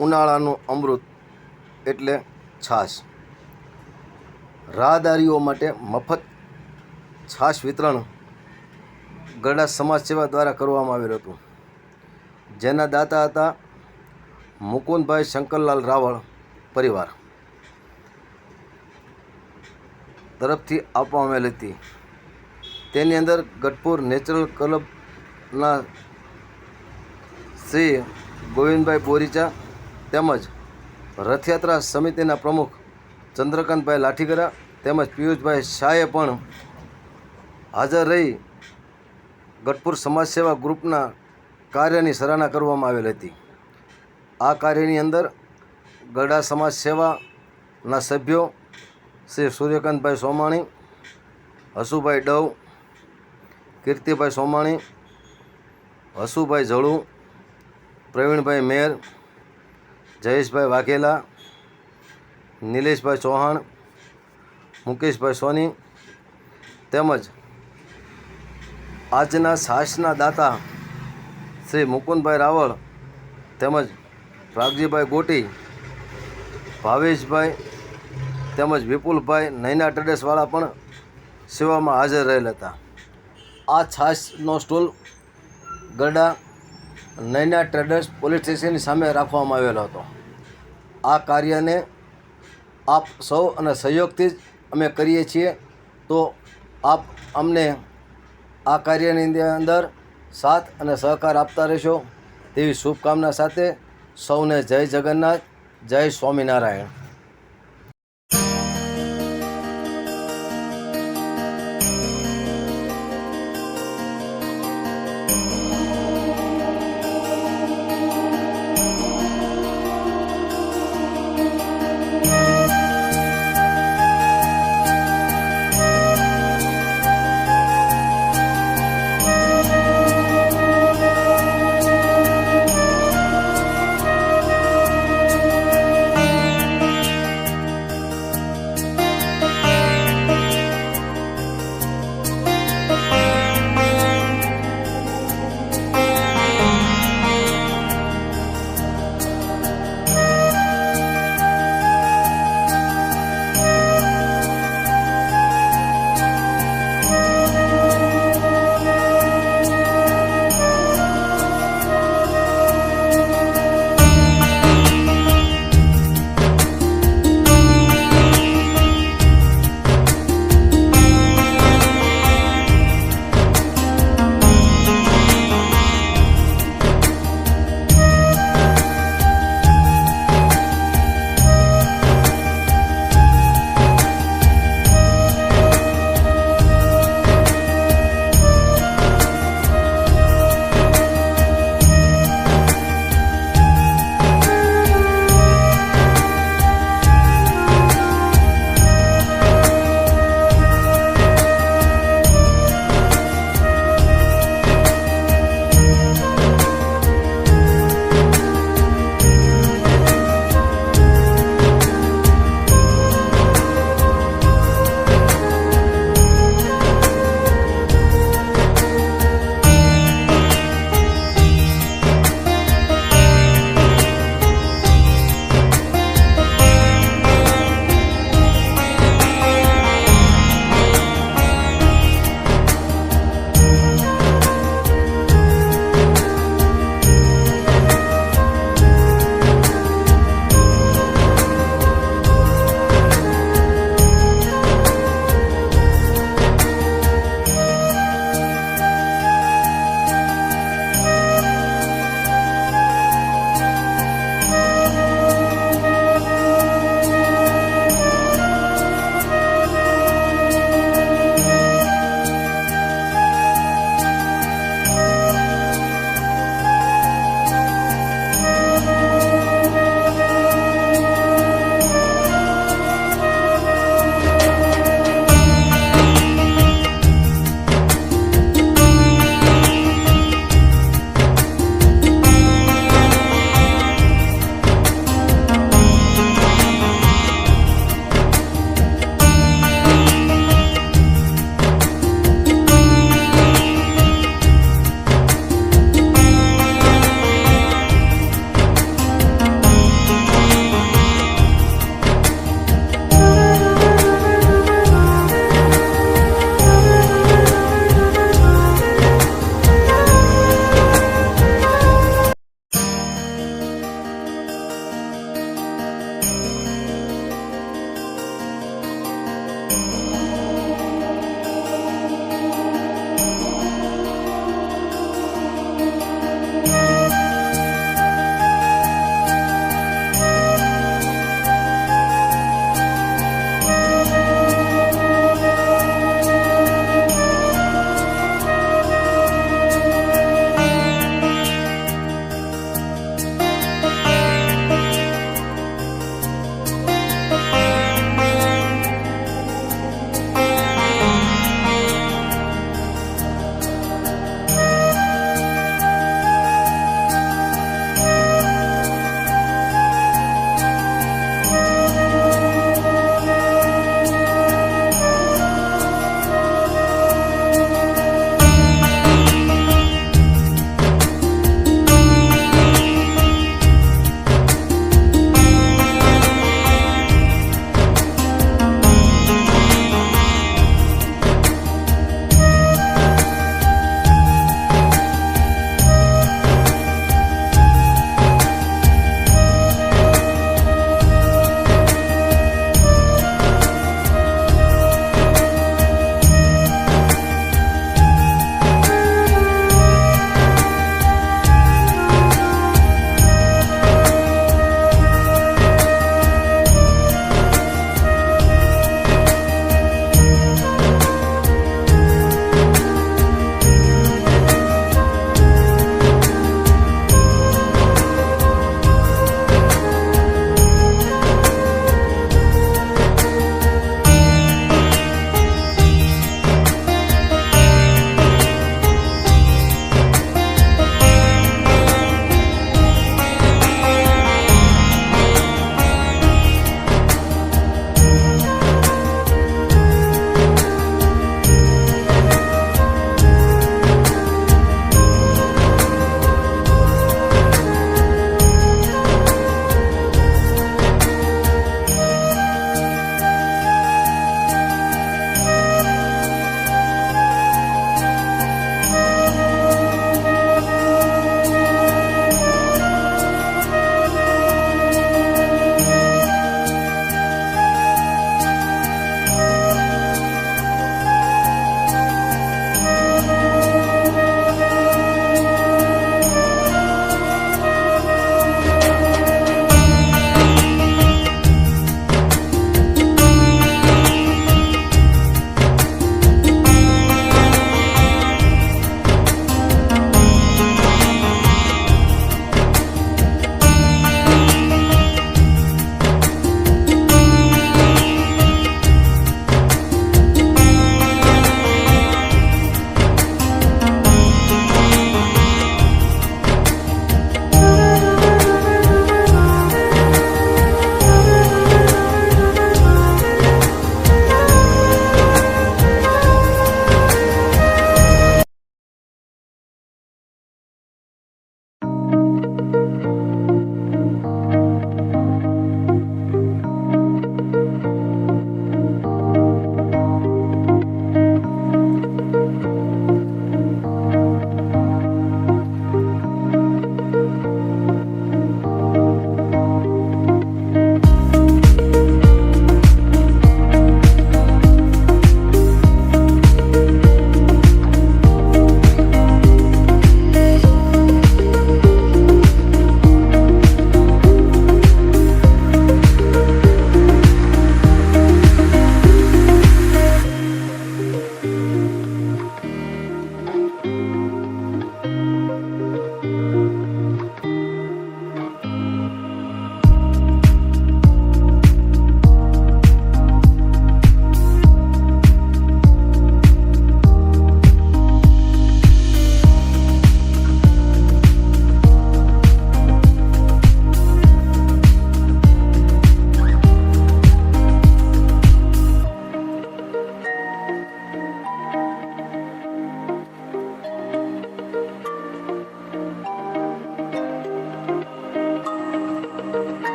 ઉનાળાનું અમૃત એટલે છાશ. રાહદારીઓ માટે મફત છાશ વિતરણ ગરડા સમાજ સેવા દ્વારા કરવામાં આવેલું હતું. જેના દાતા હતા મુકુંદભાઈ શંકરલાલ રાવળ પરિવાર. તરફથી આપવામાં આવેલી હતી. તેની અંદર ગઢપુર નેચરલ ક્લબના શ્રી ગોવિંદભાઈ બોરીચા તેમજ રથયાત્રા સમિતિના પ્રમુખ ચંદ્રકાંતભાઈ લાઠીગરા તેમજ પિયુષભાઈ શાહે પણ હાજર રહી ગઢપુર સમાજ સેવા ગ્રુપના કાર્યની સરાહના કરવામાં આવેલ હતી. આ કાર્યની અંદર ગરડા સમાજ સેવાના સભ્યો શ્રી સૂર્યકાંતભાઈ સોમાણી, હસુભાઈ ડવ, કીર્તિભાઈ સોમાણી, હસુભાઈ જળુ પ્રવીણભાઈ મેર જયેશભાઈ વાઘેલા, નિલેશભાઈ ચૌહાણ, મુકેશભાઈ સોની તેમજ આજના સાસના દાતા શ્રી મુકુંદભાઈ રાવળ તેમજ પ્રાગજીભાઈ ગોટી, ભાવેશભાઈ તેમજ વિપુલભાઈ નૈના ટ્રેડર્સવાળા પણ સેવામાં હાજર રહેલા હતા. આ છાશનો stall Garda Naina traders police સ્ટેશનની સામે રાખવામાં આવેલો હતો. આ કાર્યને આપ સૌ અને સહયોગથી જ અમે કરીએ છીએ. તો આપ અમને આ કાર્યની અંદર સાથ અને સહકાર આપતા રહેશો. તેવી શુભકામના સાથે સૌને જય જગન્નાથ, જય સ્વામિનારાયણ.